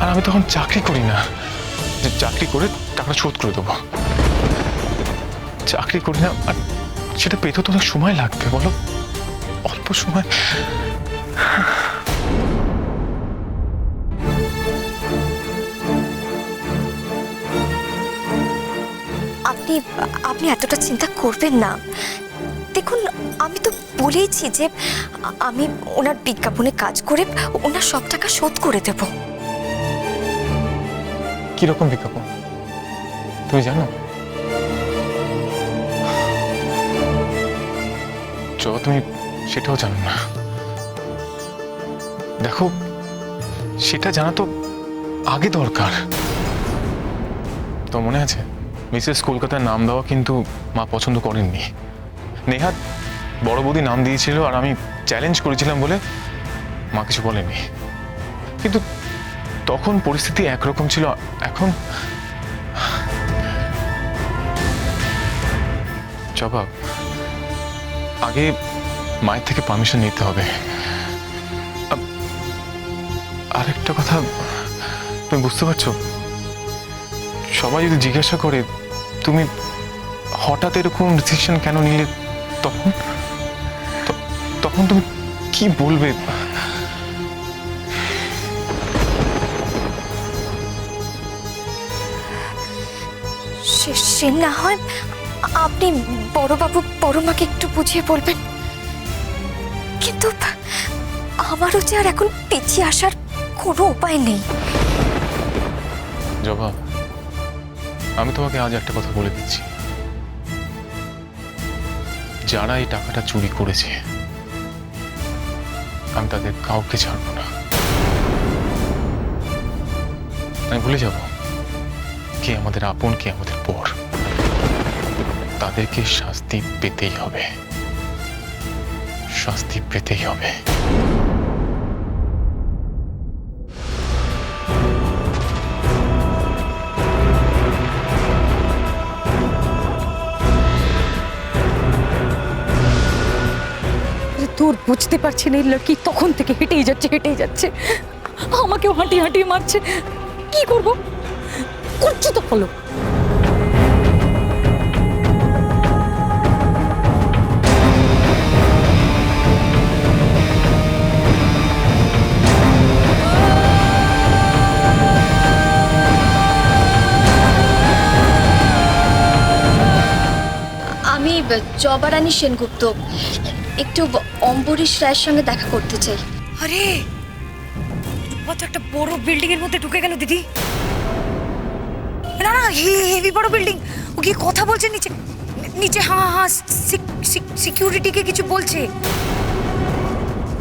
আর আমি তখন চাকরি করি না। যে চাকরি করে টাকাটা শোধ করে দেবো। চাকরি করি না, আর সেটা পেতে তো অনেক সময় লাগবে, বলো? অল্প সময়। আপনি আপনি এতটা চিন্তা করবেন না। দেখুন, আমি তো বলেইছি যে আমি ওনার বিজ্ঞাপনে কাজ করে ওনার সব টাকা শোধ করে দেব। কীরকম বিজ্ঞাপন? তুমি জানো? চ, তুমি সেটাও জানো না। দেখো, সেটা জানা তো আগে দরকার। তো মনে আছে? মিসেস কলকাতার নাম দেওয়া কিন্তু মা পছন্দ করেননি। নেহাত বড় বৌদি নাম দিয়েছিল আর আমি চ্যালেঞ্জ করেছিলাম বলে মা কিছু বলেনি কিন্তু তখন পরিস্থিতি একরকম ছিল, এখন জবাব, আগে মায়ের থেকে পারমিশন নিতে হবে। আরেকটা কথা, তুমি বুঝতে পারছ? সবাই যদি জিজ্ঞাসা করে, তুমি হঠাৎ এরকম ডিসিশন কেন নিলে তখন? তখন তুমি কি বলবে? সে না হয় আপনি বড়বাবু, বড়মাকে একটু বুঝিয়ে বলবেন। কিন্তু আমারও যে আর এখন পিছিয়ে আসার কোনো উপায় নেই। জবাব, আমি তোমাকে আজ একটা কথা বলে দিচ্ছি। যারা এই টাকাটা চুরি করেছে, আমি তাদের কাউকে ছাড়বো না। আমি ভুলে যাব। কে আমাদের আপন, কে আমাদের পর? তাদেরকে শাস্তি পেতেই হবে। শাস্তি পেতেই হবে। তোর বুঝতে পারছি না, এই লড়কি তখন থেকে হেঁটেই যাচ্ছে হেঁটেই যাচ্ছে। আমাকেও হাঁটি হাঁটি মারছে। কি করব? করছি তো ফলো আমি জবারানী সেনগুপ্ত একটু অম্বরীশ রায়ের সঙ্গে দেখা করতে চাই। আরে কত একটা বড় বিল্ডিং এর মধ্যে ঢুকে গেল দিদি। না না হেভি বড় বিল্ডিং ও কি কথা বলছে নিচে। নিচে হ্যাঁ হ্যাঁ সিকিউরিটিকে কিছু বলছে।